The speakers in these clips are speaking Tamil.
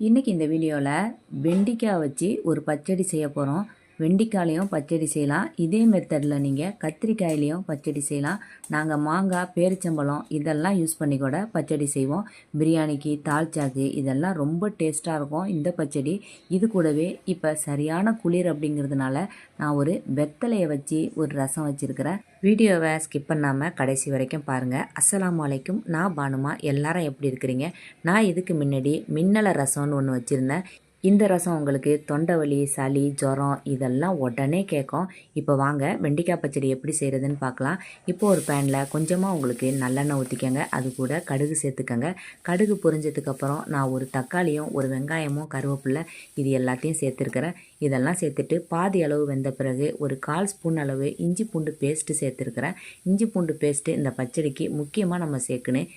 இன்றைக்கி இந்த வீடியோவில் வெண்டிக்காய் வச்சு ஒரு பச்சடி செய்ய போகிறோம் வெண்டிக்காயிலையும் பச்சடி செய்யலாம். இதே மெத்தடில் நீங்கள் கத்திரிக்காயிலையும் பச்சடி செய்யலாம். நாங்கள் மாங்காய் பேரிச்சம்பழம் இதெல்லாம் யூஸ் பண்ணி கூட பச்சடி செய்வோம். பிரியாணிக்கு தால்ச்சாக்கு இதெல்லாம் ரொம்ப டேஸ்ட்டாக இருக்கும் இந்த பச்சடி. இது கூடவே இப்போ சரியான குளிர் அப்படிங்கிறதுனால நான் ஒரு வெத்தலையை வச்சு ஒரு ரசம் வச்சுருக்கிறேன். வீடியோவை ஸ்கிப் பண்ணாமல் கடைசி வரைக்கும் பாருங்கள் அஸ்லாம் வலைக்கும் நான் பானுமா. எல்லாரும் எப்படி இருக்கிறீங்க? நான் இதுக்கு முன்னாடி மின்னல ரசம்னு ஒன்று வச்சுருந்தேன். இந்த ரசம் உங்களுக்கு தொண்டை வலி சளி ஜுரம் இதெல்லாம் உடனே கேட்கும். இப்போ வாங்க வெண்டிக்காய் பச்சடி எப்படி செய்கிறதுன்னு பார்க்கலாம். இப்போ ஒரு பேனில் கொஞ்சமாக உங்களுக்கு நல்லெண்ணெய் ஊற்றிக்கங்க அது கூட கடுகு சேர்த்துக்கங்க. கடுகு பொரிஞ்சதுக்கப்புறம் நான் ஒரு தக்காளியும் ஒரு வெங்காயமும் கருவேப்பிலை இது எல்லாத்தையும் சேர்த்துருக்கிறேன். இதெல்லாம் சேர்த்துட்டு பாதி அளவு வெந்த பிறகு ஒரு கால் ஸ்பூன் அளவு இஞ்சி பூண்டு பேஸ்ட்டு சேர்த்துருக்கிறேன். இஞ்சி பூண்டு பேஸ்ட்டு இந்த பச்சடிக்கு முக்கியமாக நம்ம சேர்க்கணும்.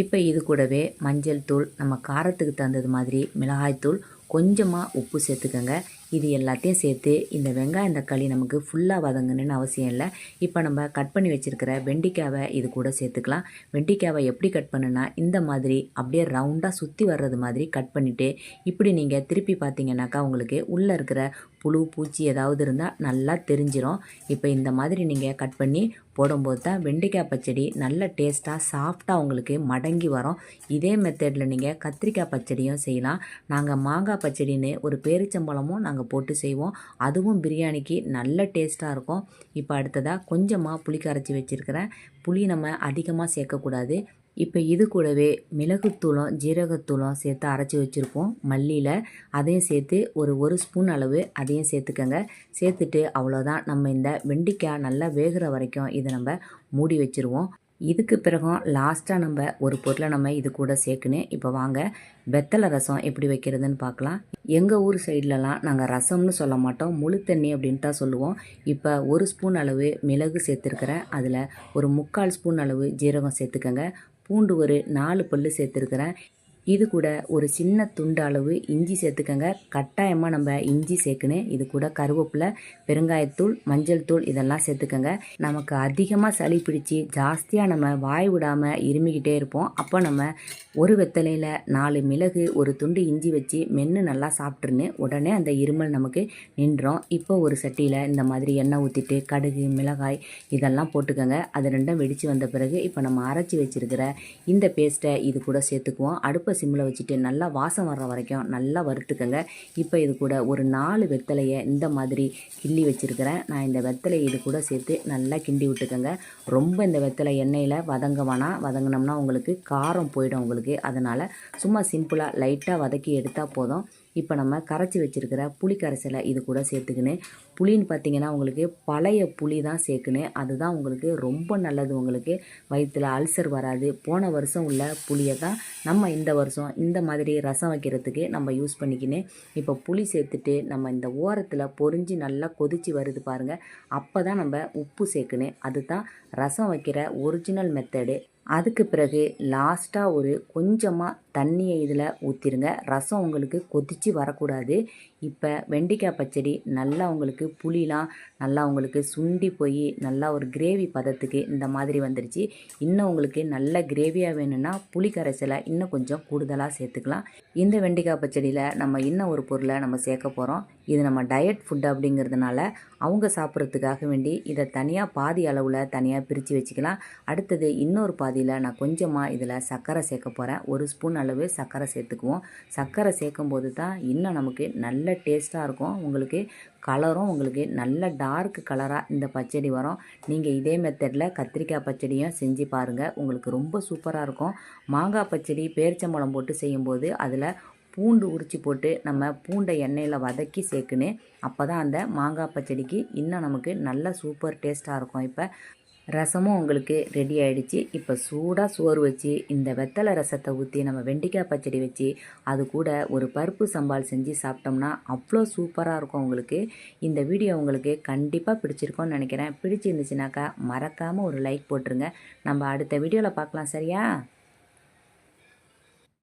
இப்போ இது கூடவே மஞ்சள் தூள் நம்ம காரத்துக்கு தகுந்தது மாதிரி மிளகாய்த்தூள் கொஞ்சமாக உப்பு சேர்த்துக்கோங்க. இது எல்லாத்தையும் சேர்த்து இந்த வெங்காயம் தக்காளி நமக்கு ஃபுல்லாக வதங்கணுன்னு அவசியம் இல்லை. இப்போ நம்ம கட் பண்ணி வச்சுருக்கிற வெண்டிக்காவை இது கூட சேர்த்துக்கலாம். வெண்டிக்காவை எப்படி கட் பண்ணுனா இந்த மாதிரி அப்படியே ரவுண்டாக சுற்றி வர்றது மாதிரி கட் பண்ணிவிட்டு இப்படி நீங்கள் திருப்பி பார்த்தீங்கன்னாக்கா உங்களுக்கு உள்ளே இருக்கிற புழு பூச்சி ஏதாவது இருந்தால் நல்லா தெரிஞ்சிடும் இப்போ இந்த மாதிரி நீங்கள் கட் பண்ணி போடும்போது தான் வெண்டைக்காய் பச்சடி நல்ல டேஸ்ட்டாக சாஃப்டாக உங்களுக்கு மடங்கி வரும். இதே மெத்தடில் நீங்கள் கத்திரிக்காய் பச்சடியும் செய்யலாம். நாங்கள் மாங்காய் பச்சடின்னு ஒரு பேரிச்சம்பழமும் நாங்கள் போட்டு செய்வோம். அதுவும் பிரியாணிக்கு நல்ல டேஸ்ட்டாக இருக்கும். இப்போ அடுத்ததாக கொஞ்சமாக புளி கரைச்சி வச்சுருக்கிறேன். புளி நம்ம அதிகமாக சேர்க்கக்கூடாது. இப்போ இது கூடவே மிளகுத்தூளும் ஜீரகத்தூளும் சேர்த்து அரைச்சி வச்சுருப்போம். மல்லியில் அதையும் சேர்த்து ஒரு ஒரு ஸ்பூன் அளவு அதையும் சேர்த்துக்கோங்க. சேர்த்துட்டு அவ்வளோதான் நம்ம இந்த வெண்டிக்காய் நல்லா வேகிற வரைக்கும் இதை நம்ம மூடி வச்சுருவோம். இதுக்கு பிறகும் லாஸ்ட்டாக நம்ம ஒரு பொருளை நம்ம இது கூட சேர்க்கணும் இப்போ வாங்க வெத்தலை ரசம் எப்படி வைக்கிறதுன்னு பார்க்கலாம். எங்கள் ஊர் சைட்லலாம் நாங்கள் ரசம்னு சொல்ல மாட்டோம் முழு தண்ணி அப்படின்ட்டு தான் சொல்லுவோம். இப்போ ஒரு ஸ்பூன் அளவு மிளகு சேர்த்துருக்கிறேன். அதில் ஒரு முக்கால் ஸ்பூன் அளவு ஜீரகம் சேர்த்துக்கங்க. பூண்டு ஒரு நாலு பல் சேர்த்துருக்குறேன். இது கூட ஒரு சின்ன துண்டு அளவு இஞ்சி சேர்த்துக்கங்க. கட்டாயமாக நம்ம இஞ்சி சேர்க்கணும். இது கூட கருவேப்பிலை பெருங்காயத்தூள் மஞ்சள் தூள் இதெல்லாம் சேர்த்துக்கங்க. நமக்கு அதிகமாக சளி பிடிச்சி ஜாஸ்தியாக நம்ம வாய் விடாமல் இருமிக்கிட்டே இருப்போம். அப்போ நம்ம ஒரு வெத்தலையில் நாலு மிளகு ஒரு துண்டு இஞ்சி வச்சு மென்று நல்லா சாப்பிட்ருன்னு உடனே அந்த இருமல் நமக்கு நின்றோம். இப்போ ஒரு சட்டியில் இந்த மாதிரி எண்ணெய் ஊற்றிட்டு கடுகு மிளகாய் இதெல்லாம் போட்டுக்கோங்க. அது ரெண்டும் வெடித்து வந்த பிறகு இப்போ நம்ம அரைச்சி வச்சுருக்கிற இந்த பேஸ்ட்டை இது கூட சேர்த்துக்குவோம். அடுப்பை சிம்மில் வச்சுட்டு நல்லா வாசம் வர்ற வரைக்கும் நல்லா வறுத்துக்கங்க. இப்போ இது கூட ஒரு நாலு வெத்தலையை இந்த மாதிரி கிள்ளி வச்சுருக்கிறேன். நான் இந்த வெத்தலையை இது கூட சேர்த்து நல்லா கிண்டி விட்டுக்கோங்க. ரொம்ப இந்த வெத்தலை எண்ணெயில் வதங்க வேணாம் வதங்கினோம்னா உங்களுக்கு காரம் போயிடும் உங்களுக்கு. அதனால் சும்மா சிம்பிளாக லைட்டாக வதக்கி எடுத்தால் போதும். இப்போ நம்ம கரைச்சி வச்சுருக்கிற புளி கரைசலை இது கூட சேர்த்துக்கின்னு. புளின்னு பார்த்தீங்கன்னா உங்களுக்கு பழைய புளி தான் சேர்க்கணும் அதுதான் உங்களுக்கு ரொம்ப நல்லது உங்களுக்கு. வயிற்றில் அல்சர் வராது. போன வருஷம் உள்ள புளியை தான் நம்ம இந்த வருஷம் இந்த மாதிரி ரசம் வைக்கிறதுக்கு நம்ம யூஸ் பண்ணிக்கின்னு. இப்போ புளி சேர்த்துட்டு நம்ம இந்த ஓரத்தில் பொறிஞ்சு நல்லா கொதிச்சு வருது பாருங்கள் அப்போ தான் நம்ம உப்பு சேர்க்கணும் அதுதான் ரசம் வைக்கிற ஒரிஜினல் மெத்தடு அதுக்கு பிறகு லாஸ்ட்டாக ஒரு கொஞ்சமாக தண்ணியை இதில் ஊற்றிருங்க ரசம் உங்களுக்கு கொதித்து வரக்கூடாது. இப்போ வெண்டைக்காய் பச்சடி நல்லா உங்களுக்கு புளிலாம் நல்லா உங்களுக்கு சுண்டி போய் நல்லா ஒரு கிரேவி பதத்துக்கு இந்த மாதிரி வந்துருச்சு. இன்னும் உங்களுக்கு நல்ல கிரேவியாக வேணும்னா புளி கரைசலை இன்னும் கொஞ்சம் கூடுதலாக சேர்த்துக்கலாம். இந்த வெண்டைக்காய் பச்சடியில் நம்ம இன்னும் ஒரு பொருளை நம்ம சேர்க்க போகிறோம். இது நம்ம டயட் ஃபுட் அப்படிங்கிறதுனால அவங்க சாப்பிட்றதுக்காக வேண்டி இதை தனியாக பாதி அளவில் தனியாக பிரித்து வச்சுக்கலாம். அடுத்தது இன்னொரு பாதியில் நான் கொஞ்சமாக இதில் சர்க்கரை சேர்க்க போகிறேன். ஒரு ஸ்பூன் அளவு சர்க்கரை சேர்த்துக்குவோம். சர்க்கரை சேர்க்கும் போது தான் இன்னும் நமக்கு நல்ல டேஸ்ட்டாக இருக்கும். உங்களுக்கு கலரும் உங்களுக்கு நல்ல டார்க் கலராக இந்த பச்சடி வரும். நீங்கள் இதே மெத்தடில் கத்திரிக்காய் பச்சடியும் செஞ்சு பாருங்கள் உங்களுக்கு ரொம்ப சூப்பராக இருக்கும். மாங்காய் பச்சடி பேரிச்சம்பழம் போட்டு செய்யும்போது அதில் பூண்டு உரித்து போட்டு நம்ம பூண்டை எண்ணெயில் வதக்கி சேர்க்குன்னு அப்போ தான் அந்த மாங்காய் பச்சடிக்கு இன்னும் நமக்கு நல்ல சூப்பர் டேஸ்ட்டாக இருக்கும். இப்போ ரசமும் உங்களுக்கு ரெடி ஆகிடுச்சு இப்போ சூடாக சோறு வச்சு இந்த வெத்தலை ரசத்தை ஊற்றி நம்ம வெண்டிக்காய் பச்சடி வச்சு அது கூட ஒரு பருப்பு சம்பால் செஞ்சு சாப்பிட்டோம்னா அவ்வளோ சூப்பராக இருக்கும் உங்களுக்கு. இந்த வீடியோ உங்களுக்கு கண்டிப்பாக பிடிச்சிருக்கோன்னு நினைக்கிறேன். பிடிச்சிருந்துச்சுனாக்கா மறக்காமல் ஒரு லைக் போட்டுருங்க. நம்ம அடுத்த வீடியோவில் பார்க்கலாம் சரியா?